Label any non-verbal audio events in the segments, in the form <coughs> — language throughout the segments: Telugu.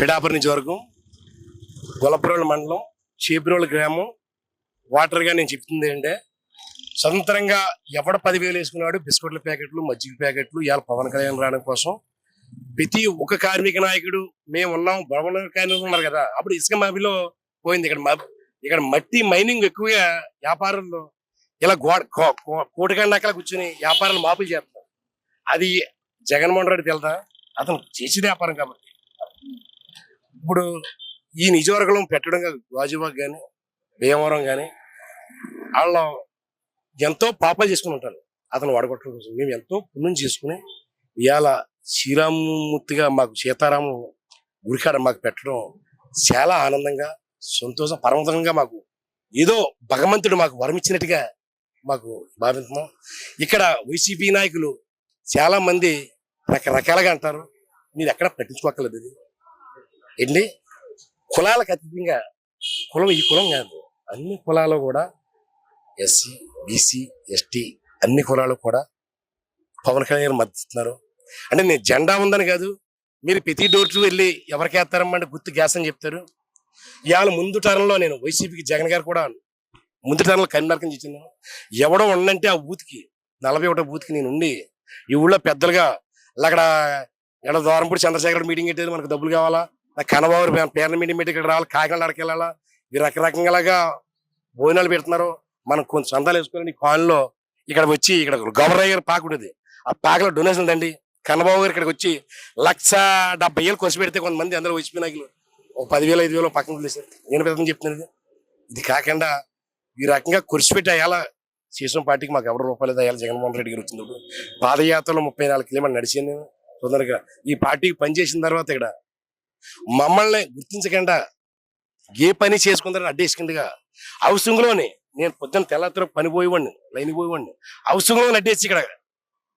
పిడాపురం నియోజకవర్గం గొల్లపురం మండలం చేపిరోళ్ళ గ్రామం. వాటర్గా నేను చెప్తుంది ఏంటంటే స్వతంత్రంగా ఎవడ పదివేలు వేసుకున్నాడు బిస్కెట్ల ప్యాకెట్లు మజ్జిగ ప్యాకెట్లు ఇవాళ పవన్ కళ్యాణ్ రావడం కోసం. ప్రతి ఒక కార్మిక నాయకుడు మేము ఉన్నాం భవన కార్మికులు ఉన్నారు కదా. అప్పుడు ఇసుక మాఫీలో పోయింది ఇక్కడ మా- ఇక్కడ మట్టి మైనింగ్ ఎక్కువగా వ్యాపారంలో. ఇలా గోడ కో- కో- కోటికండాకలా కూర్చొని వ్యాపారాలు మాపులు చేస్తారు అది జగన్మోహన్ రెడ్డి తెలుదా? అతను చేసేది వ్యాపారం కాబట్టి. ఇప్పుడు ఈ నిజవర్గం పెట్టడం కాదు. గాజువాక్ కానీ భీమవరం కానీ వాళ్ళు ఎంతో పాపాలు చేసుకుని ఉంటారు. అతను వాడగొట్టడం కోసం. మేము ఎంతో పుణ్యం చేసుకుని ఇవాళ శ్రీరామమూర్తిగా మాకు సీతారాము గురికాడ మాకు పెట్టడం చాలా ఆనందంగా సంతోషం పరమతంగా మాకు ఏదో భగవంతుడు మాకు వరమిచ్చినట్టుగా మాకు భావిస్తున్నాం. ఇక్కడ వైసీపీ నాయకులు చాలామంది రకరకాలుగా అంటారు. మీరు ఎక్కడ పట్టించుకోకలేదు ఏంటి కులాలకు అతీతంగా కులం ఈ కులం కాదు. అన్ని కులాలు కూడా ఎస్సీ బీసీ ఎస్టీ అన్ని కులాలు కూడా పవన్ కళ్యాణ్ మద్దతున్నారు అంటే నేను జెండా ఉందని కాదు మీరు ప్రతి డోర్ టు వెళ్ళి ఎవరికి వేస్తారమ్మంటే గుర్తు గ్యాస్ అని చెప్తారు. ఇవాళ ముందు టర్న్లో నేను వైసీపీకి జగన్ గారు కూడా ముందు టర్న్లో కన్మార్కం చేసింది ఎవడో ఉండంటే ఆ బూత్కి నలభై ఒకటో బూత్కి నేను ఉండి ఈ ఊళ్ళో పెద్దలుగా అక్కడ ఎక్కడ దూరంపూడి చంద్రశేఖర్ మీటింగ్ పెట్టేది మనకు డబ్బులు కావాలా? నాకు కనబాబు పేర్ల మీటింగ్ పెట్టి ఇక్కడ రావాలి కాకినాడ వెళ్ళాలా? ఈ రకరకంగా భోజనాలు పెడుతున్నారు. మనం కొంచెం చందాలు వేసుకుని కాలనీలో ఇక్కడ వచ్చి ఇక్కడ గవర్నర్ గారి పాక ఉండేది ఆ పాకలో డొనేషన్ దండి. కన్నబాబు గారు ఇక్కడికి వచ్చి లక్ష డెబ్బై ఏళ్ళు కొసి పెడితే కొంతమంది అందరూ వైసీపీ ఒక పదివేలు ఐదు వేలు పక్కన వదిలేశారు. నేను పెద్దని చెప్తున్నది ఇది. కాకుండా ఈ రకంగా కురిసిపెట్టి అయ్యాలా సీసం పార్టీకి మాకు ఎవరు రూపాయలు అయ్యాలి జగన్మోహన్ రెడ్డి గారు వచ్చినప్పుడు పాదయాత్రలో ముప్పై నాలుగు కిలోమీటర్లు నడిచాను నేను. తొందరగా ఈ పార్టీకి పనిచేసిన తర్వాత ఇక్కడ మమ్మల్ని గుర్తించకుండా ఏ పని చేసుకుందని అడ్డేసుకుందిగా. అవసరంలోనే నేను పొద్దున్న తెల్లతర పని పోయేవాడిని లైన్ పోయేవాడిని. అవసరంలో అడ్డేసి ఇక్కడ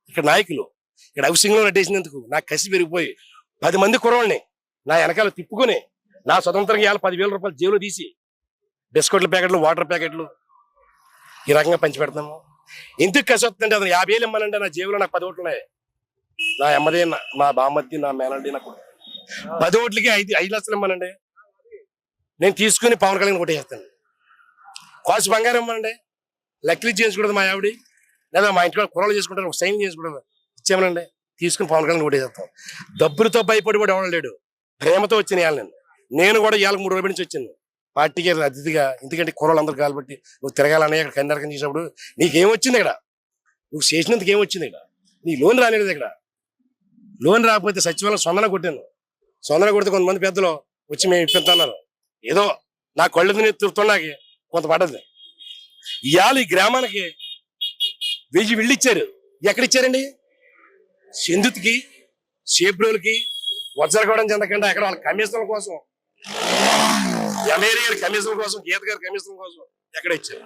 ఇక్కడ నాయకులు ఇక్కడ అవసరంలో అడ్డేసినందుకు నాకు కసి పెరిగిపోయి పది మంది కురవాళ్ళని నా వెనకాల తిప్పుకొని నా స్వతంత్రంగా ఇవాళ పదివేల రూపాయలు జేబులో తీసి బిస్కెట్ల ప్యాకెట్లు వాటర్ ప్యాకెట్లు ఈ రకంగా పంచి పెడతాము ఎందుకు కసి వస్తుందంటే అతను యాభై వేలు ఇమ్మానంటే నా జేబులో నాకు పది ఓట్లున్నాయి. నా అమ్మదే నా- బామ్మద్ది నా మేనల్ది నాకు పది ఓట్లకి ఐదు ఐదు లక్షలు ఇమ్మనండి. నేను తీసుకుని పవన్ కళ్యాణ్ కొట్టేస్తాను కాసు బంగారం ఇమ్మనండి. లక్లీ చేయించకూడదు మా ఆవిడ లేదా మా ఇంట్లో కూరలు చేసుకుంటారు ఒక సైన్ చేసుకుంటారు ఇచ్చేమనండి తీసుకుని పవన్ కళ్యాణ్ కొట్టేస్తాం డబ్బులతో భయపడి కూడా లేడు. ప్రేమతో వచ్చిన ఇవాళ నేను. నేను కూడా ఇవాళ మూడు రోజుల నుంచి వచ్చాను పార్టీకి అతిథిగా ఎందుకంటే కూరలు అందరు కాబట్టి నువ్వు తిరగాలని ఇక్కడ కన్నరకం చేసినప్పుడు నీకేం వచ్చింది ఇక్కడ? నువ్వు చేసినందుకు ఏం వచ్చింది ఇక్కడ? నీ లోన్ రాలేదు ఇక్కడ. లోన్ రాకపోతే సచివాలయం సొందన కొట్టాను. సొందన కొడితే కొంతమంది పెద్దలు వచ్చి మేము ఇప్పిస్తున్నారు ఏదో నా కళ్ళుని తిరుగుతున్నాకి కొంత పడ్డది. ఇవాళ ఈ గ్రామానికి వెయ్యి వెళ్ళి ఇచ్చారు ఎక్కడ ఇచ్చారండి సింధుత్కి సేబ్రోలకి వజ్రగూడెం చెందకుండా ఎక్కడ వాళ్ళ కమిషన్ల కోసం ఎమ్మెల్యే గారి కమిషన్ కోసం గీత గారి కమిషన్ కోసం ఎక్కడ ఇచ్చారు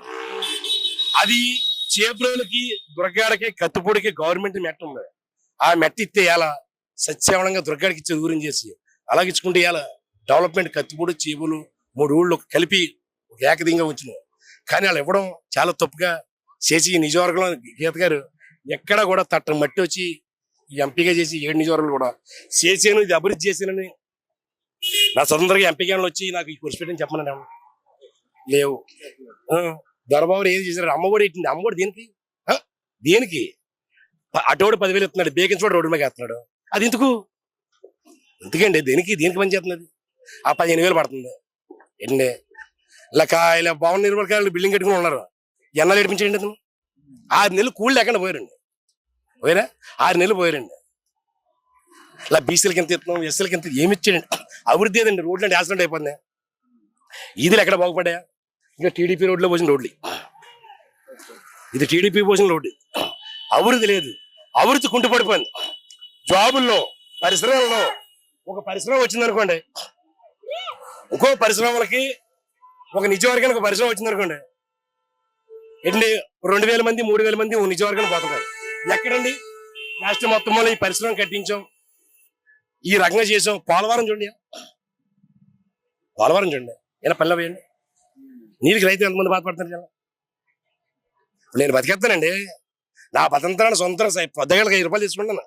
అది చేబ్రోలకి దుర్గాడికి కత్తిపూడికి గవర్నమెంట్ మెట్ట ఉంది ఆ మెట్ట ఇస్తే ఎలా సత్యవనంగా దుర్గాడికి ఇచ్చే దూరం చేసి అలాగే ఇచ్చుకుంటే డెవలప్మెంట్ కత్తిపూడి చేబులు మూడు ఊళ్ళు కలిపి ఒక ఏకదింగా వచ్చినాయి కానీ వాళ్ళు ఇవ్వడం చాలా తప్పుగా చేసి ఈ నిజవర్గంలో గీత గారు ఎక్కడ కూడా తట్ట మట్టి వచ్చి ఈ ఎంపీగా చేసి ఏడు నిజవర్గాలు కూడా చేసాను ఇది అభివృద్ధి చేశానని నా స్వతంత్రంగా ఎంపీగా వచ్చి నాకు ఈ కురిసిపెట్టని పెట్టని చెప్పమని లేవు. ఆ, దొరబాబు ఏది చేశారు? అమ్మఒడి ఇట్టింది. అమ్మఒడి దేనికి? దేనికి? అటోడు పదివేలు ఇస్తున్నాడు. బేకించోడు రోడ్డు మీద వేస్తున్నాడు. అది ఎందుకు? ఎందుకండి? దేనికి? దేనికి పని చేస్తున్నది? ఆ పదిహేను వేలు పడుతుంది. ఏంటండి? ఇలా ఇలా భవన నిర్మాణాలు బిల్డింగ్ కట్టుకుని ఉన్నారు. ఎన్నాళ్ళు ఏడిపించండి అతను? ఆరు నెలలు కూళ్ళు లేకుండా పోయారండి. పోయారా ఆరు నెలలు పోయారండి. ఇలా బీసీలకి ఎంత ఇస్తున్నాం ఎస్సీలకి ఎంత ఏమి ఇచ్చాడండి అభివృద్ధి ఏదండి? రోడ్లు అంటే యాక్సిడెంట్ అయిపోయింది. ఈదులు ఎక్కడ బాగుపడ్డా ఇంకా టీడీపీ రోడ్లో పోసిన రోడ్లు. ఇది టీడీపీ పోసిన రోడ్డు అభివృద్ధి లేదు. అభివృద్ధి కుంటుపడిపోయింది. జాబుల్లో పరిశ్రమల్లో ఒక పరిశ్రమ వచ్చింది అనుకోండి ఇంకో పరిశ్రమలకి ఒక నిజవర్గానికి ఒక పరిశ్రమ వచ్చింది అనుకోండి రెండు వేల మంది మూడు వేల మంది నిజవర్గానికి పోతున్నారు. ఎక్కడండి? రాష్ట్రం మొత్తం ఈ పరిశ్రమ కట్టించాం. ఈ రకంగా చేసాం. పోలవరం చూడండి. పోలవరం చూడండి. ఏమైనా పల్లె వేయండి నీటికి రైతు ఎంతమంది బాధపడతారు కదా నేను బతికేస్తానండి. నా పతంత్రాన్ని సొంత పొద్దుగలకి ఐదు రూపాయలు తీసుకుంటాను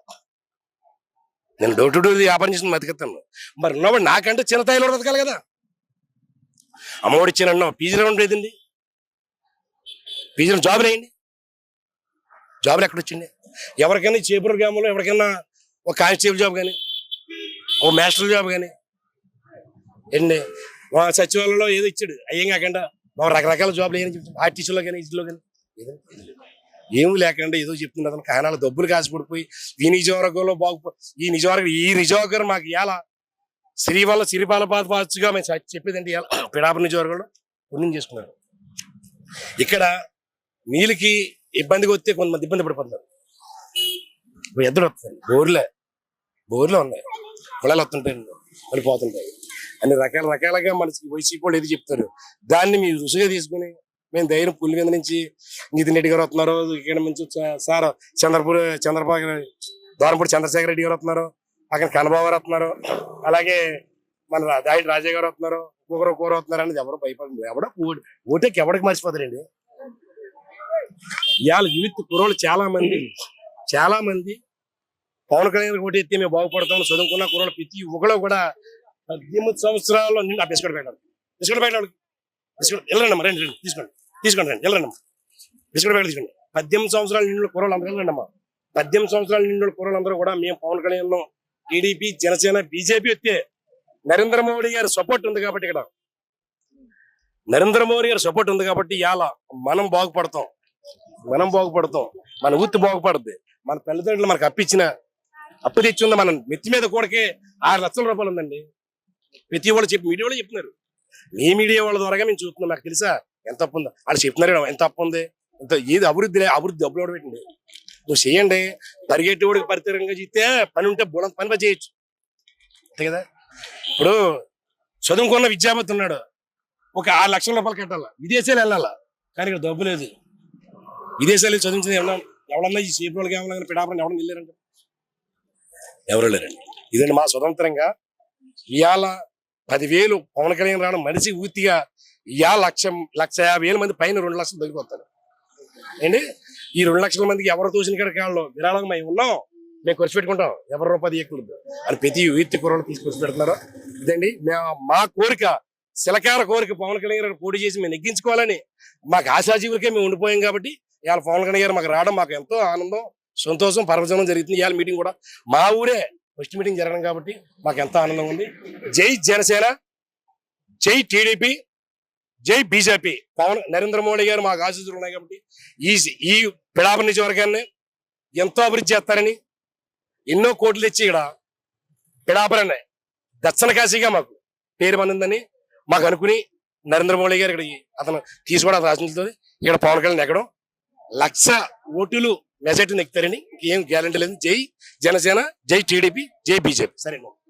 నేను డోర్ టు డోర్ వ్యాపారం చేసిన బతికెత్తాను. మరి ఉన్నవాడు నాకంటే చిన్న స్థాయిలో బతకాలి కదా. అమ్మఒడి ఇచ్చాను పీజీ రౌండ్ లేదండి పీజీలో జాబ్ లేయండి జాబులు ఎక్కడ వచ్చింది? ఎవరికైనా చేపూరు గ్రామంలో ఎవరికైనా ఒక కానిస్టేబుల్ జాబ్ కానీ ఒక మాస్టర్ జాబ్ కానీ ఏంటి? మా సచివాలయంలో ఏదో ఇచ్చాడు అయ్యేం కాకుండా. మా రకరకాల జాబ్లు ఏమని చెప్తాడు ఆర్టీసీలో కానీ ఇదిలో కానీ ఏమి లేకుండా ఏదో చెప్తుంది అతను. కారణాలు డబ్బులు కాసిపడిపోయి ఈ నిజవర్గంలో బాగు ఈ నిజవర్గం ఈ నిజవర్గం మాకు ఎలా శ్రీ వల్ల సిరిపాల పాచుగా మేము చెప్పేదండి ఎలా <coughs> పిడాప నిజవర్గంలో పుణ్యం చేసుకున్నారు. ఇక్కడ నీళ్ళకి ఇబ్బందిగా వస్తే కొంతమంది ఇబ్బంది పడిపోతున్నారు. ఇప్పుడు ఎద్దరు వస్తుంది బోర్లే. బోర్లు ఉన్నాయి. కుళాలు వస్తుంటాయి. మళ్ళీ పోతుంటాయి. అన్ని రకాల రకాలుగా మనకి వైసీపీ వాళ్ళు ఏది చెప్తారు. దాన్ని మీరు రుచిగా తీసుకుని మేము ధైర్యం పుల్లి మీద నుంచి నితిన్ రెడ్డి గారు వస్తున్నారు. ఇక్కడ నుంచి సార్ చంద్రపూర్ చంద్రబాబు దారంపూడి చంద్రశేఖర రెడ్డి గారు వస్తున్నారు. అక్కడ కన్నబాబు గారు వస్తున్నారు. అలాగే మన రా- రాజే రాజా గారు వస్తున్నారు. ఒక్కొక్కరు కూర వస్తున్నారు అనేది ఎవరు భయపడండి ఎవడో ఓటేకి ఎవడికి మర్చిపోతారండి ఇవాళ యూత్ కుర్రోళ్ళు చాలా మంది చాలా మంది పవన్ కళ్యాణ్ ఓటు ఎత్తి మేము బాగుపడతాం చదువుకున్న కుర్రోళ్ళు ప్రతి ఒక్కళ్ళు కూడా పద్దెనిమిది సంవత్సరాల్లో నిండు బిస్కెట్ పెట్టాడు బిస్కెట్ పెట్టాడు బిస్కెట్ వెళ్ళండి మరి రండి రండి తీసుకోండి. తీసుకోండి రండి వెళ్ళండి బిస్కెట్ ప్యాకెట్ తీసుకోండి. పద్దెనిమిది సంవత్సరాల నిండు కుర్రోళ్ళు అందరూ వెళ్ళండి అమ్మా పద్దెనిమిది సంవత్సరాల నిండు కుర్రోళ్ళు అందరూ కూడా మేము పవన్ కళ్యాణ్లో టీడీపీ జనసేన బీజేపీ వస్తే నరేంద్ర మోడీ గారి సపోర్ట్ ఉంది కాబట్టి ఇక్కడ. నరేంద్ర మోడీ గారి సపోర్ట్ ఉంది కాబట్టి ఇవాళ మనం బాగుపడతాం. మనం బాగుపడతాం. మన ఊతి బాగుపడుద్ది. మన తల్లిదండ్రులు మనకు అప్పించిన అప్పు తెచ్చి ఉంది మన మిత్తి మీద కూడకే ఆరు లక్షల రూపాయలు ఉందండి. ప్రతి వాళ్ళు చెప్పి మీడియా వాళ్ళు చెప్తున్నారు. మీ మీడియా వాళ్ళ ద్వారా మేము చూస్తున్నాం. నాకు తెలుసా? ఎంత తప్పు ఉందో? వాళ్ళు చెప్తున్నారు ఎంత తప్పు ఉంది? ఎంత ఏది అభివృద్ధి అభివృద్ధి డబ్బులు పెట్టండి? నువ్వు చేయండి పరిగెట్టేవాడికి పరితరంగా చేస్తే పని ఉంటే బుడం పని చేయొచ్చు. అంతే కదా? ఇప్పుడు చదువుకున్న విద్యాపతి ఉన్నాడు. ఒక ఆరు లక్షల రూపాయలు కట్టాలా? విదేశాలు వెళ్ళాలా? కానీ ఇక్కడ డబ్బు లేదు. విదేశాలు చదివించిన ఎవరన్నా ఎవరన్నా ఈ సీపు కావాలని ఏమన్నా ఎవరన్నా వెళ్ళారంట? ఎవరు లేరండి. ఇదండి మా స్వతంత్రంగా ఇవాళ పదివేలు పవన్ కళ్యాణ్ రావడం మనిషి ఊతిగా యా లక్ష లక్ష యాభై వేల మంది పైన రెండు లక్షలు తగ్గిపోతారు ఏంటి? ఈ రెండు లక్షల మందికి ఎవరు తోసిన కాడ కాళ్ళు? విరాళంగా మేము ఉన్నాం. మేము ఖర్చు పెట్టుకుంటాం. ఎవరి రూపాయి ఎక్కువ అని ప్రతి వీర్తి కుర్రలు తీసుకొచ్చి పెడుతున్నారు? ఇదండి మేము మా కోరిక శిలకార కోరిక పవన్ కళ్యాణ్ గారు పోటీ చేసి మేము నెగ్గించుకోవాలని మాకు ఆశాజీవులకే మేము ఉండిపోయాం కాబట్టి ఇవాళ పవన్ కళ్యాణ్ గారు మాకు రావడం మాకు ఎంతో ఆనందం సంతోషం పరవచనం జరుగుతుంది. ఇవాళ మీటింగ్ కూడా మా ఊరే ఫస్ట్ మీటింగ్ జరగడం కాబట్టి మాకు ఎంతో ఆనందం ఉంది. జై జనసేన జై టీడీపీ జై బీజేపీ. పవన్ నరేంద్ర మోడీ గారు మాకు ఆశీస్సులు ఉన్నాయి కాబట్టి ఈ ఈ పిడాప నియోజకవర్గాన్ని ఎంతో అభివృద్ధి చేస్తారని ఎన్నో కోట్లు తెచ్చి ఇక్కడ పిడాపరనే దచ్చన కాశీగా మాకు పేరు పొందిందని మాకు అనుకుని నరేంద్ర మోడీ గారు ఇక్కడ అతను తీసుకోవడం రాసింది ఇక్కడ పవన్ కళ్యాణ్ ఎక్కడం. లక్ష ఓటులు మెజార్టీ నెక్కుతారని ఏం గ్యారంటీ లేదు. జై జనసేన జై టీడీపీ జై బీజేపీ. సరే